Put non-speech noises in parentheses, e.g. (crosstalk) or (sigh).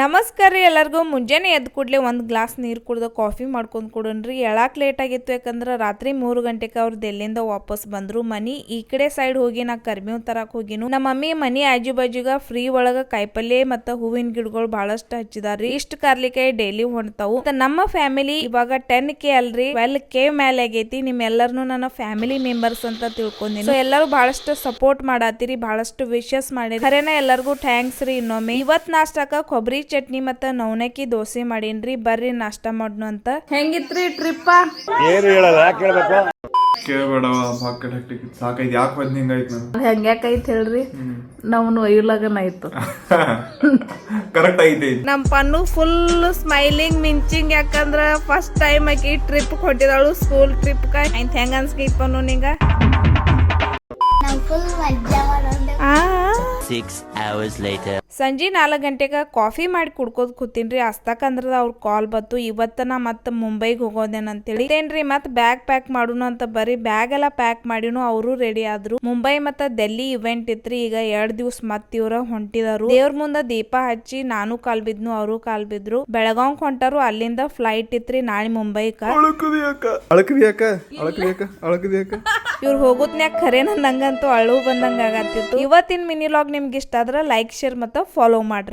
ನಮಸ್ಕಾರ ರೀ ಎಲ್ಲರಿಗೂ. ಮುಂಜಾನೆ ಎದ್ದು ಕೂಡಲೇ ಒಂದು ಗ್ಲಾಸ್ ನೀರು ಕುಡ್ದು ಕಾಫಿ ಮಾಡ್ಕೊಂಡು ಕೊಡೋಣ್ರಿ ಎಳಕ್ಕೆ ಲೇಟ್ ಆಗಿತ್ತು ಯಾಕಂದ್ರೆ ರಾತ್ರಿ ಮೂರು ಗಂಟೆಗೆ ಅವ್ರದ್ದು ಎಲ್ಲಿಂದ ವಾಪಸ್ ಬಂದರು ಮನಿ. ಈ ಕಡೆ ಸೈಡ್ ಹೋಗಿ ನಾ ಕರ್ಬೇವು ತರಕ್ಕೆ ಹೋಗಿನು. ನಮ್ಮ ಮಮ್ಮಿ ಮನಿ ಆಜು ಬಾಜುಗ ಫ್ರೀ ಒಳಗ ಕಾಯಿಪಲ್ಲೆ ಮತ್ತು ಹೂವಿನ ಗಿಡಗಳು ಬಹಳಷ್ಟು ಹಚ್ಚಿದಾರ್ರಿ. ಇಷ್ಟು ಕಾರ್ಲಿಕಾಯಿ ಡೈಲಿ ಹೊಣ್ತಾವು ನಮ್ಮ ಫ್ಯಾಮಿಲಿ ಇವಾಗ ಟೆನ್ ಕೆ ಅಲ್ರಿ. ಟ್ವೆಲ್ ಕೆ ಮೇಲೆ ಆಗೈತಿ. ನಿಮ್ಮೆಲ್ಲರನು ನನ್ನ ಫ್ಯಾಮಿಲಿ ಮೆಂಬರ್ಸ್ ಅಂತ ತಿಳ್ಕೊಂಡಿನಿ. ಸೊ ಎಲ್ಲರೂ ಬಹಳಷ್ಟು ಸಪೋರ್ಟ್ ಮಾಡಾತಿರಿ. ಬಹಳಷ್ಟು ವಿಶಸ್ ಮಾಡಿರಿ. ಖರೇನ ಎಲ್ಲರಿಗೂ ಥ್ಯಾಂಕ್ಸ್ ರೀ ಇನ್ನೊಮ್ಮೆ. ಇವತ್ತು ನಾಷ್ಟಕ್ಕೆ ಕೊಬ್ಬರಿ ಚಟ್ನಿ ಮತ್ತ ನವನಕ್ಕಿ ದೋಸೆ ಮಾಡೀನ್ರಿ ಬರ್ರಿ ನಾಷ್ಟ ಮಾಡ್ನು ಅಂತ. ಹೆಂಗಿತ್ರಿ ಟ್ರಿಪ್ಪ? ಏನು ಹೇಳಲ್ಲ ಯಾಕೆ ಹೇಳ್ಬೇಕು ಕೇಳಬೇಡವ ಪಾಕೆಟ್ ಹಟ್ಟಿಗೆ ಸಾಕೈತಿ ಯಾಕೆ ಬಂದ್ ಹಿಂಗಾಯ್ತು ನಾನು? ಹೆಂಗ್ಯಾಕೈತ್ ಹೇಳ್ರಿ? ನಮ್ನು ಒಯ್ಲಗನ ಆಯ್ತು. (laughs) ಕರೆಕ್ಟ್ ಐತಿ ನಮ್ ಪನ್ನು ಫುಲ್ ಸ್ಮೈಲಿಂಗ್ ಮಿಂಚಿಂಗ್ ಯಾಕಂದ್ರ ಫಸ್ಟ್ ಟೈಮ್ ಆಕಿ ಟ್ರಿಪ್ ಕೊಟ್ಟಿದಾಳು ಸ್ಕೂಲ್ ಟ್ರಿಪ್ ಆಯ್ತು ಹೆಂಗ ಅನ್ಸ್ಕೈತ್ ಪನ್ನು ನಿಂಗ? ನಾವು ಫುಲ್ ಮಜಾ ಮಾಡೋದು ಆ. Six ಅವರ್ಸ್ ಲೇಟರ್ ಸಂಜೆ ನಾಲ್ಕು ಗಂಟೆಗೆ ಕಾಫಿ ಮಾಡಿ ಕುಡ್ಕೋದ್ ಕೂತೀನ್ರಿ. ಅಸ್ತಕಂದ್ರದ ಅವ್ರ ಕಾಲ್ ಬತ್ತು ಇವತ್ತ ನಾ ಮತ್ತೆ ಮುಂಬೈಗೆ ಹೋಗೋದೇನಂತೇಳಿ ಏನ್ರಿ ಮತ್ತೆ ಬ್ಯಾಗ್ ಪ್ಯಾಕ್ ಮಾಡುನು ಅಂತ ಬರೀ ಬ್ಯಾಗ್ ಎಲ್ಲ ಪ್ಯಾಕ್ ಮಾಡಿನು ಅವರು ರೆಡಿ ಆದ್ರು. ಮುಂಬೈ ಮತ್ತ ಡೆಲ್ಲಿ ಇವೆಂಟ್ ಇತ್ರಿ. ಈಗ ಎರಡ್ ದಿವ್ಸ ಮತ್ ಇವ್ರ ಹೊಂಟಿದಾರು. ದೇವ್ರ ಮುಂದೆ ದೀಪ ಹಚ್ಚಿ ನಾನು ಕಾಲ್ ಬಿದ್ನು ಅವರು ಕಾಲ್ ಬಿದ್ರು. ಬೆಳಗಾವ್ ಹೊಂಟಾರು ಅಲ್ಲಿಂದ ಫ್ಲೈಟ್ ಇತ್ರಿ ನಾಳೆ ಮುಂಬೈಕ. ಅಳಕದಿ ಯಾಕ ಅಳಕದಿ ಯಾಕ ಇವ್ರು ಹೋಗೋದ್ನ್ಯಾಗ ಖರೇನ ನಂಗಂತೂ ಅಳು ಬಂದಂಗ ಆಗತ್ತಿತ್ತು. ಇವತ್ತಿನ ಮಿನಿ ಲಾಗ್ ನಿಮ್ಗೆ ಇಷ್ಟ ಆದ್ರೆ ಲೈಕ್ ಶೇರ್ ಮತ್ತು ಫಾಲೋ ಮಾಡ್ರಿ.